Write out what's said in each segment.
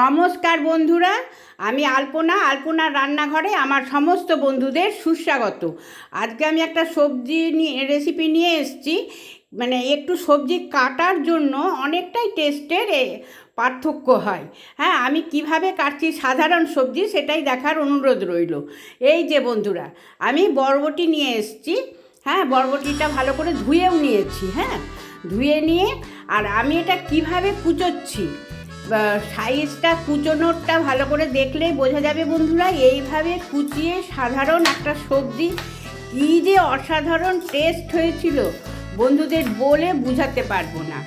নমস্কার বন্ধুরা, আমি আলপনা। আলপনার রান্নাঘরে আমার সমস্ত বন্ধুদের সুস্বাগত। আজকে আমি একটা সবজি নিয়ে রেসিপি নিয়ে এসেছি। মানে একটু সবজি কাটার জন্য অনেকটাই টেস্টের পার্থক্য হয়। হ্যাঁ আমি কীভাবে কাটছি সাধারণ সবজি সেটাই দেখার অনুরোধ রইল। এই যে বন্ধুরা, আমি বরবটি নিয়ে এসেছি। হ্যাঁ বরবটিটা ভালো করে ধুয়েও নিয়েছি। হ্যাঁ ধুয়ে নিয়ে আর আমি এটা কীভাবে কুচোচ্ছি সাইজটা কুচোনোরটা ভালো করে দেখলেই বোঝা যাবে বন্ধুরা, এইভাবে কুচিয়ে সাধারণ একটা সবজি কী যে অসাধারণ টেস্ট হয়েছিল, বন্ধুদের বলে বুঝাতে পারব না।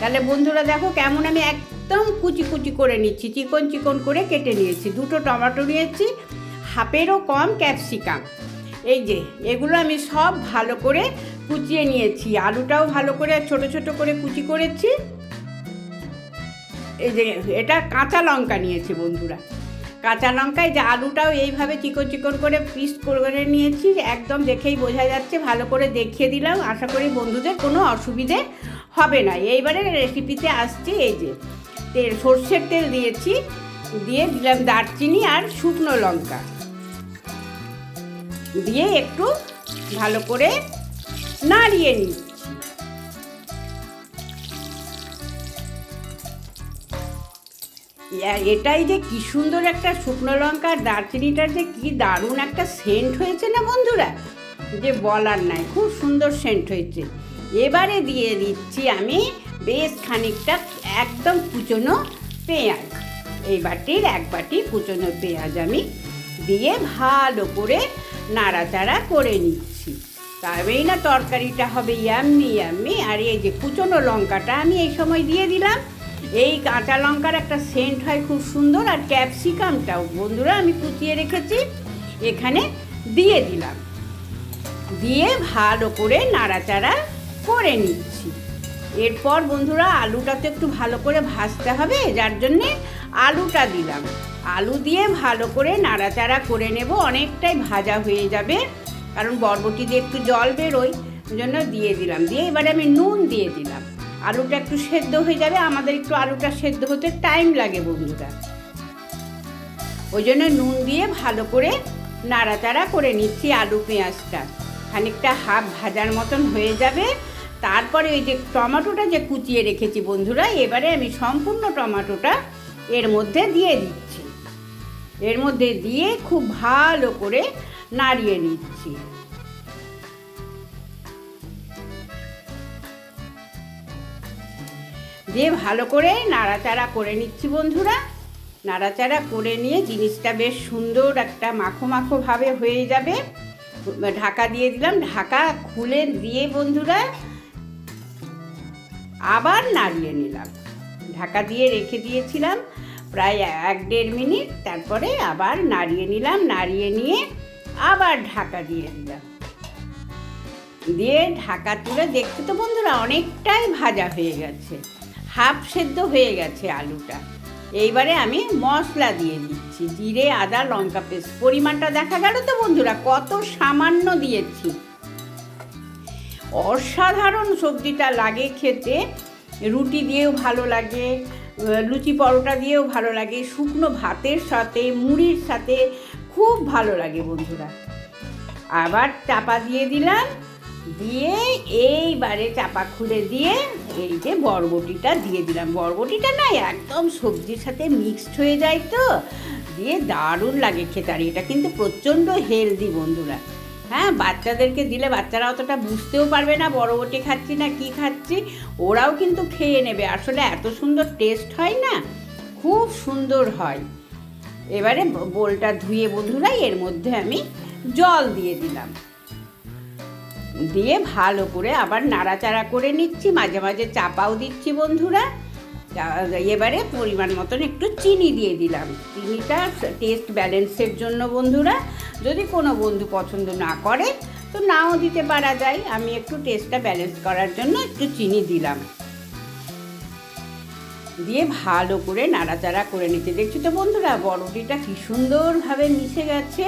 তাহলে বন্ধুরা দেখো কেমন আমি একদম কুচি কুচি করে নিচ্ছি, চিকন চিকন করে কেটে নিয়েছি। দুটো টমেটো নিয়েছি, হাফেরও কম ক্যাপসিকাম এই যে, এগুলো আমি সব ভালো করে কুচিয়ে নিয়েছি। আলুটাও ভালো করে, ছোট ছোট করে কুচি করেছি। এই যে, এটা কাঁচা লঙ্কা নিয়েছি বন্ধুরা। কাঁচা লঙ্কায় যে আলুটাও এইভাবে চিকন চিকন করে পিস করে নিয়েছি, একদম দেখেই বোঝা যাচ্ছে, ভালো করে দেখিয়ে দিলাম। আশা করি বন্ধুদের কোনো অসুবিধে হবে না। এইবারে রেসিপিতে আসছে এই যে, তেল, সর্ষের তেল দিয়েছি, দিয়ে দিলাম দারচিনি আর শুকনো লঙ্কা। দিয়ে একটু ভালো করে নাড়িয়ে নিচ্ছি এটাই যে কি সুন্দর একটা শুকনো লঙ্কা আর দারচিনিটার যে কি দারুণ একটা সেন্ট হয়েছে না বন্ধুরা? যে বলার নাই, খুব সুন্দর সেন্ট হয়েছে। এবারে দিয়ে দিচ্ছি আমি বেশ খানিকটা একদম কুচনো পেঁয়াজ। এই বাটির এক বাটি কুচনো পেঁয়াজ আমি দিয়ে ভালো করে নাড়াচাড়া করে নিচ্ছি। তবেই না তরকারিটা হবে, ইয়াম্মি ইয়াম্মি। আর এই যে কুচনো লঙ্কাটা আমি এই সময় দিয়ে দিলাম। এই কাঁচা লঙ্কার একটা সেন্ট হয় খুব সুন্দর আর ক্যাপসিকামটাও। বন্ধুরা, আমি কুচিয়ে রেখেছি, এখানে দিয়ে দিলাম। দিয়ে ভালো করে নাড়াচাড়া করে নিচ্ছি। এরপর বন্ধুরা, আলুটা তো একটু ভালো করে ভাজতে হবে, যার জন্যে আলুটা দিলাম। আলু দিয়ে ভালো করে নাড়াচাড়া করে নেব, অনেকটাই ভাজা হয়ে যাবে, কারণ বরবটি দিয়ে একটু জল বেরোয় জন্য দিয়ে দিলাম। দিয়ে এবারে আমি নুন দিয়ে দিলাম। আলুটা একটু সেদ্ধ হয়ে যাবে, আমাদের একটু আলুটা সেদ্ধ হতে টাইম লাগে বন্ধুরা। ওই জন্য নুন দিয়ে ভালো করে নাড়াচাড়া করে নিচ্ছি আলু পেঁয়াজটা। খানিকটা হাফ ভাজার মতন হয়ে যাবে। তারপরে ওই যে টমাটোটা যে কুচিয়ে রেখেছি বন্ধুরা, এবারে আমি সম্পূর্ণ টমাটোটা এর মধ্যে দিয়ে দিচ্ছি। এর মধ্যে দিয়ে খুব ভালো করে নাড়িয়ে নিচ্ছি। দিয়ে ভালো করে নাড়াচাড়া করে নিচ্ছি বন্ধুরা। নাড়াচাড়া করে নিয়ে জিনিসটা বেশ সুন্দর একটা মাখো মাখো ভাবে হয়ে যাবে। ঢাকা দিয়ে দিলাম। ঢাকা খুলে দিয়ে বন্ধুরা আবার নাড়িয়ে নিলাম। ঢাকা দিয়ে রেখে দিয়েছিলাম প্রায় এক দেড় মিনিট। তারপরে আবার নাড়িয়ে নিলাম। নাড়িয়ে নিয়ে আবার ঢাকা দিয়ে দিলাম। দিয়ে ঢাকা তুলে দেখতে তো বন্ধুরা অনেকটাই ভাজা হয়ে গেছে। হাফ সেদ্ধ হয়ে গেছে আলুটা। এইবারে আমি মশলা দিয়ে দিচ্ছি, জিরে, আদা, লঙ্কা পেস্ট। পরিমাণটা দেখা গেল তো বন্ধুরা, কত সামান্য দিয়েছি। অসাধারণ সবজিটা লাগে খেতে, রুটি দিয়েও ভালো লাগে লুচি পরোটা দিয়েও ভালো লাগে, শুকনো ভাতের সাথে, মুড়ির সাথে খুব ভালো লাগে বন্ধুরা। আবার চাপা দিয়ে দিলাম দিয়ে এইবারে চাপা খুলে দিয়ে এই যে বরবটিটা দিয়ে দিলাম। বরবটিটা না একদম সবজির সাথে মিক্সড হয়ে যায় তো। দিয়ে দারুণ লাগে খেতে। আর এটা কিন্তু প্রচণ্ড হেলদি বন্ধুরা। হ্যাঁ বাচ্চাদেরকে দিলে বাচ্চারা অতটা বুঝতেও পারবে না বরবটি খাচ্ছি না কি খাচ্ছি। ওরাও কিন্তু খেয়ে নেবে। আসলে এত সুন্দর টেস্ট হয় না, খুব সুন্দর হয়। এবারে বোলটা ধুয়ে বন্ধুরা এর মধ্যে আমি জল দিয়ে দিলাম। দিয়ে ভালো করে আবার নাড়াচাড়া করে নিচ্ছি, মাঝে মাঝে চাপাও দিচ্ছি বন্ধুরা। এবারে পরিমাণ মতন একটু চিনি দিয়ে দিলাম। চিনিটা টেস্ট ব্যালেন্সের জন্য বন্ধুরা, যদি কোনো বন্ধু পছন্দ না করে, তো নাও দিতে পারা যায়। আমি একটু টেস্টটা ব্যালেন্স করার জন্য একটু চিনি দিলাম। দিয়ে ভালো করে নাড়াচাড়া করে নিতে। দেখছি তো বন্ধুরা, বড়টিটা কি সুন্দরভাবে মিশে গেছে।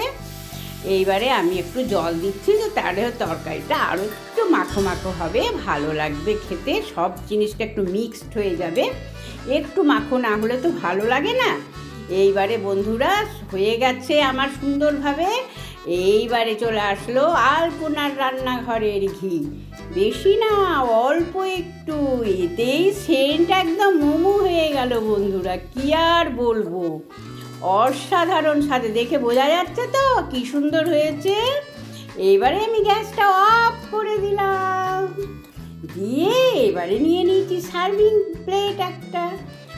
এইবারে আমি একটু জল দিচ্ছি যে তাহলে তরকারিটা আরও একটু মাখো মাখো হবে, ভালো লাগবে খেতে, সব জিনিসটা একটু মিক্সড হয়ে যাবে। একটু মাখো না হলে তো ভালো লাগে না। এইবারে বন্ধুরা, হয়ে গেছে আমার সুন্দরভাবে। এইবারে চলে আসলো আলপনার রান্নাঘরের ঘি। বেশি না, অল্প একটু। এতেই সেন্ট একদম মোমো হয়ে গেল বন্ধুরা, কি আর বলব। অসাধারণ সাথে দেখে বোঝা যাচ্ছে তো কি সুন্দর হয়েছে। এবারে আমি গ্যাসটা অফ করে দিলাম। দিয়ে এবারে নিয়ে নিয়েছি সার্ভিং প্লেট একটা।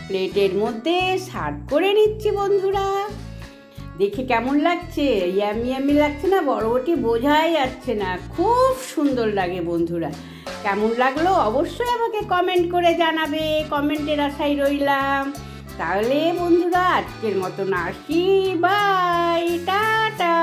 প্লেটের মধ্যে সার্ভ করে নিচ্ছি বন্ধুরা। দেখে কেমন লাগছে? ইয়ামি ইয়ামি লাগছে না? বড়বটি বোঝাই যাচ্ছে না। খুব সুন্দর লাগে বন্ধুরা। কেমন লাগল অবশ্যই আমাকে কমেন্ট করে জানাবে। কমেন্টের আশায় রইলাম। তাহলে বন্ধুরা আজকের মতন আসি। Bye tata.